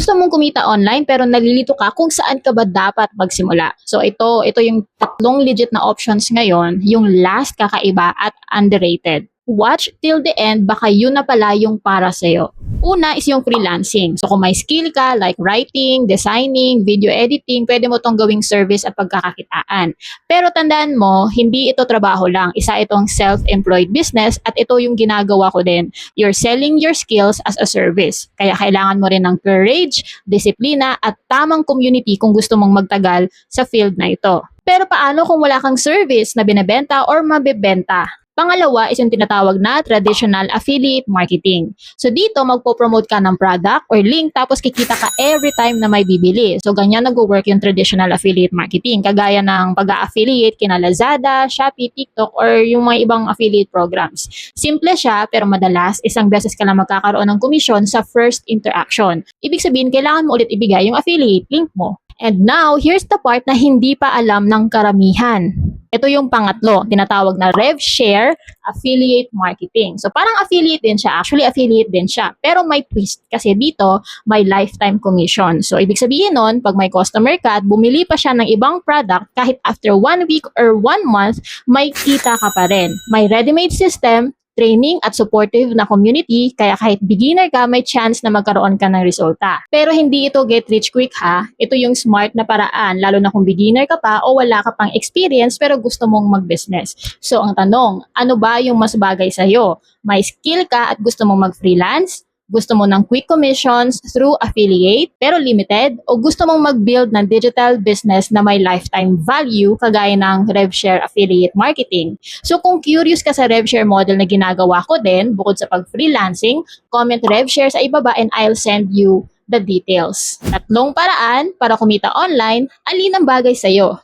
Gusto mong kumita online pero nalilito ka kung saan ka ba dapat magsimula. So ito, ito yung tatlong legit na options ngayon, yung last kakaiba at underrated. Watch till the end, baka yun na pala yung para sa'yo. Una is yung freelancing. So kung may skill ka like writing, designing, video editing, pwede mo tong gawing service at pagkakakitaan. Pero tandaan mo, hindi ito trabaho lang. Isa itong self-employed business at ito yung ginagawa ko din. You're selling your skills as a service. Kaya kailangan mo rin ng courage, disiplina at tamang community kung gusto mong magtagal sa field na ito. Pero paano kung wala kang service na binebenta or mabebenta? Pangalawa is yung tinatawag na traditional affiliate marketing. So dito magpo-promote ka ng product or link tapos kikita ka every time na may bibili. So ganyan nag-work yung traditional affiliate marketing. Kagaya ng pag-affiliate kina Lazada, Shopee, TikTok or yung mga ibang affiliate programs. Simple siya pero madalas isang beses ka lang magkakaroon ng komisyon sa first interaction. Ibig sabihin kailangan mo ulit ibigay yung affiliate link mo. And now, here's the part na hindi pa alam ng karamihan. Ito yung pangatlo, tinatawag na rev share affiliate marketing. So parang affiliate din siya, actually affiliate din siya. Pero may twist kasi dito may lifetime commission. So ibig sabihin nun, pag may customer ka at bumili pa siya ng ibang product, kahit after one week or one month, may kita ka pa rin. May ready-made system, training at supportive na community kaya kahit beginner ka may chance na magkaroon ka ng resulta. Pero hindi ito get rich quick ha. Ito yung smart na paraan lalo na kung beginner ka pa o wala ka pang experience pero gusto mong mag-business. So ang tanong, ano ba yung mas bagay sa'yo? May skill ka at gusto mong mag-freelance? Gusto mo ng quick commissions through affiliate pero limited o gusto mong mag-build ng digital business na may lifetime value kagaya ng RevShare affiliate marketing. So kung curious ka sa RevShare model na ginagawa ko din bukod sa pag-freelancing, comment RevShare sa ibaba and I'll send you the details. Tatlong paraan para kumita online, alin ang bagay sa'yo?